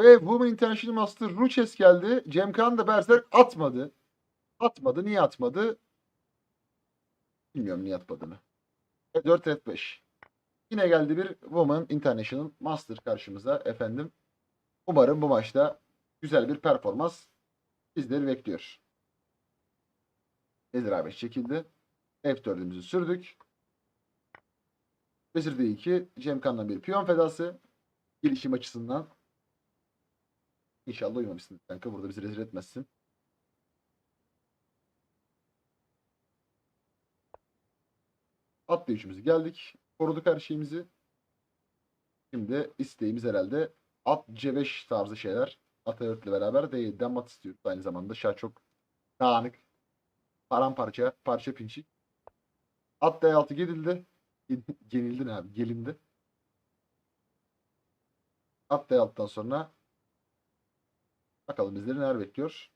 Ve Women International Master Ruches geldi. Cemkan da Berserk atmadı. Atmadı. Niye atmadı? Bilmiyorum niye atmadığını. E 4 F5. Yine geldi bir Women International Master karşımıza efendim. Umarım bu maçta güzel bir performans bizleri bekliyor. Vezir A5 çekildi. F4'ümüzü sürdük. Vezir D2. Cemkan'dan bir piyon fedası. Gelişim açısından. İnşallah uyumamışsın kanka. Burada bizi rezil etmezsin. At D3'ümüzü geldik. Koruduk her şeyimizi. Şimdi isteğimiz herhalde at C5 tarzı şeyler. At ile beraber D7'den mat istiyoruz. Aynı zamanda şah çok dağınık. Paramparça, parça pinçik. At D6 gelildi. Genildi ne abi? Gelindi. At D6'dan sonra bakalım bizleri neler bekliyor.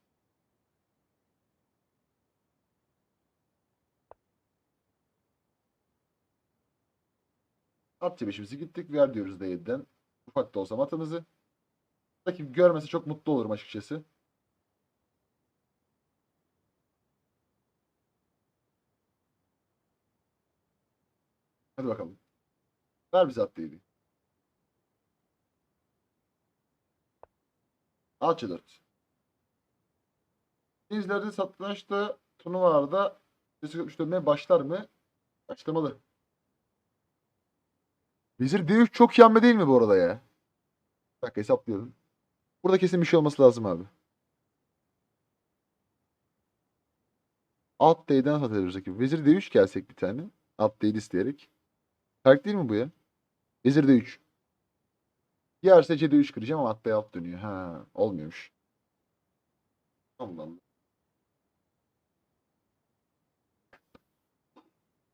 At C5'imizi gittik. Ver diyoruz D7'den. Ufak da olsa matımızı. Rakip görmesi çok mutlu olurum açıkçası. Hadi bakalım. Ver bize at D7'yi. C4. Denizlerde satrançta turnuvalarda Destek dönmeye başlar mı? Başlamalı. Vezir D3 çok hamle değil mi bu arada ya? Bir dakika hesaplayalım. Burada kesin bir şey olması lazım abi. Alt D'den hat ediyoruz rakip. Vezir D3 gelsek bir tane. Alt D'yi isteyerek. Fark değil mi bu ya? Vezir D3. Yerse C3 kıracağım ama at alt dönüyor. Ha, olmuyormuş. Allah Allah.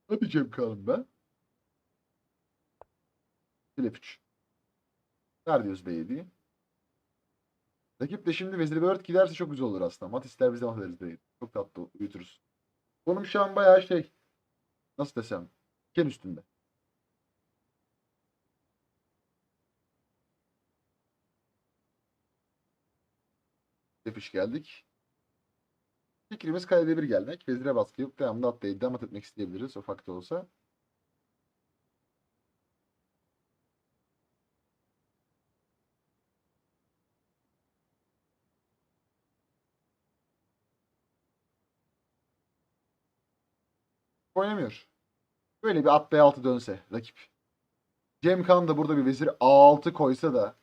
Hadi Cem Kanım ben. Filip 3. Ver diyoruz B7'yi. Rakip de şimdi Vezir B4 giderse çok güzel olur aslında. Mat ister biz de mat ederiz B7. Çok tatlı uyuturuz. Konum şu an bayağı şey. Nasıl desem. Ken üstünde. F3 geldik. Fikrimiz kalede bir gelmek. Vezire baskı yok. Devamlı at değil. Devam etmek isteyebiliriz. Ufak da olsa. Oynamıyor. Böyle bir at B6 dönse rakip. Cem Kan da burada bir vezir A6 koysa da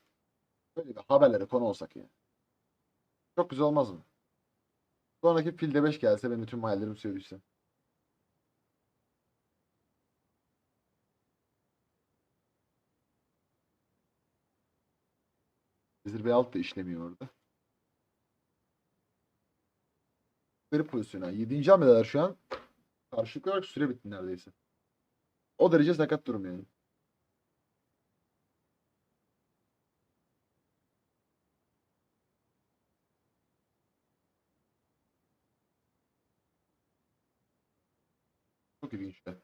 böyle bir haberlere konu olsak ya. Çok güzel olmaz mı? Sonraki filde 5 gelse benim bütün hayallerim suya düşse. Vezir B6 da işlemiyor orada. Garip pozisyona. 7. hamleler şu an. Karşılıklı olarak süre bitti neredeyse. O derece sakat durum yani. Çok ilginç. be.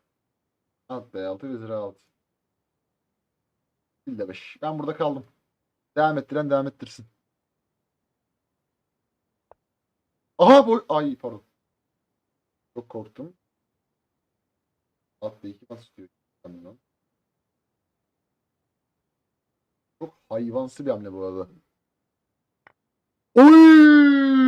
Alt B6 vezir A6. Fil 5. Ben burada kaldım. Devam ettiren devam ettirsin. Aha bu ay pardon. Çok korktum. Atla iki pas istiyor. Tamam. Çok hayvansı bir hamle bu arada. Oy!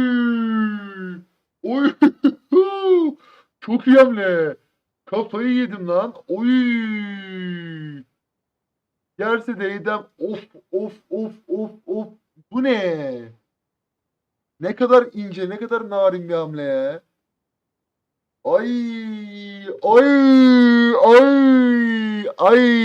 Oy! Çok iyi hamle. Kafayı yedim lan. Oy! Gerse değdem. Of of of of of. Bu ne? Ne kadar ince, ne kadar narin bir hamle. Ay, ay, ay, ay.